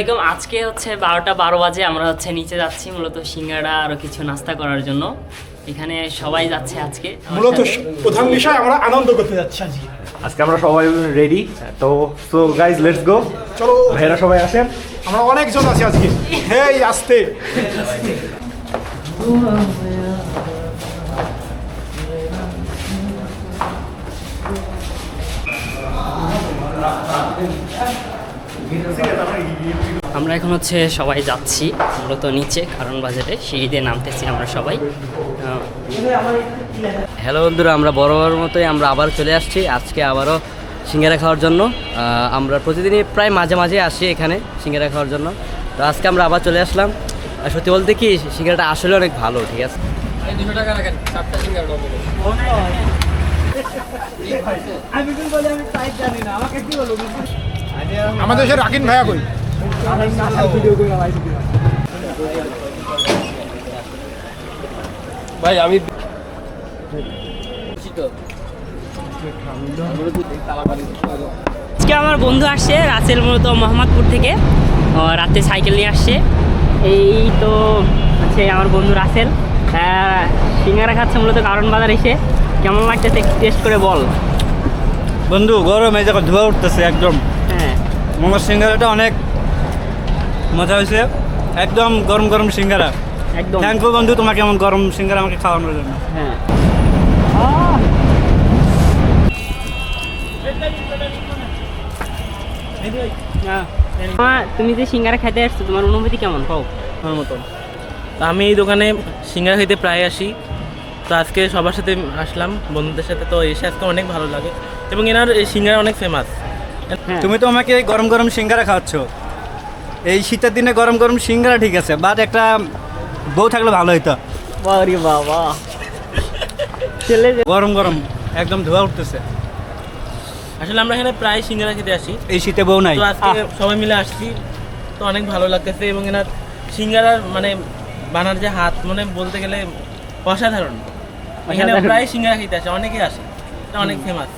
দেখুন আজকে হচ্ছে বারোটা বারো বাজে আমরা হচ্ছে নিচে যাচ্ছি মূলত সিঙ্গাড়া আরও কিছু নাস্তা করার জন্য। এখানে সবাই যাচ্ছে আজকে। মূলত। প্রধান বিষয় আমরা আনন্দ করতে যাচ্ছি আজকে। আজকে আমরা সবাই রেডি তো সো গাইজ লেটস গো চলো। ভাইরা সবাই আসেন। আমরা অনেকজন আছি আজকে। হেই আসতে। আমরা এখন হচ্ছে সবাই যাচ্ছি মূলত নিচে কারণ বাজারে সিঁড়ি দিয়ে নামতেছি আমরা সবাই। হ্যালো বন্ধুরা আমরা বরাবর মতোই আমরা আবার চলে আসছি আজকে আবারও সিঙ্গারা খাওয়ার জন্য। আমরা প্রতিদিনই প্রায় মাঝে মাঝে আসি এখানে সিঙ্গারা খাওয়ার জন্য। তো আজকে আমরা আবার চলে আসলাম। আর সত্যি বলতে কি সিঙ্গারাটা আসলে অনেক ভালো ঠিক আছে? আমাদের সে রাকিন ভাইয়া কই? ভাই আমি আজকে আমার বন্ধু আসছে রাসেল মূলত মোহাম্মদপুর থেকে। রাতে সাইকেল নিয়ে আসছে। এই তো হচ্ছে আমার বন্ধু রাসেল। হ্যাঁ, সিঙ্গারা খাচ্ছে মূলত কারণ বাজার এসে। কেমন লাগতেছে টেস্ট করে বল। বন্ধু গরম এই জায়গায় ধোয়া উঠতেছে একদম। মোমোর সিঙ্গারাটা অনেক মজা হয়েছে। একদম গরম গরম সিঙ্গারা। একদম। থ্যাংক ইউ বন্ধু তোমাকে এমন গরম সিঙ্গারা আমাকে খাওয়ানোর জন্য। হ্যাঁ। তুমি যে সিঙ্গারা খাইতে আসছো তোমার অনুভূতি কেমন? পাও আমার মতন তো আমি এই দোকানে সিঙ্গারা খেতে প্রায় আসি। তো আজকে সবার সাথে আসলাম বন্ধুদের সাথে। তো এসে আজকে অনেক ভালো লাগে। এবং এনার এই সিঙ্গারা অনেক ফেমাস হ্যাঁ তুমি তো আমাকে এই গরম গরম সিঙ্গারা খাওয়াচ্ছ। এই শীতের দিনে গরম গরম সিঙ্গারা ঠিক আছে বাট একটা বউ থাকলে ভালো হইতো। বাবারে বাবা। ছেলে গরম গরম একদম ধোয়া উঠতেছে। আসলে আমরা এখানে প্রায় সিঙ্গারা খেতে আসি। এই শীতে বউ নাই। তো আজকে সবাই মিলে আসছি তো অনেক ভালো লাগতেছে এবং এনার সিঙ্গারার মানে বানার যে হাত মানে বলতে গেলে অসাধারণ। এখানে প্রায় সিঙ্গারা খেতে আসে অনেকে আসে এটা অনেক ফেমাস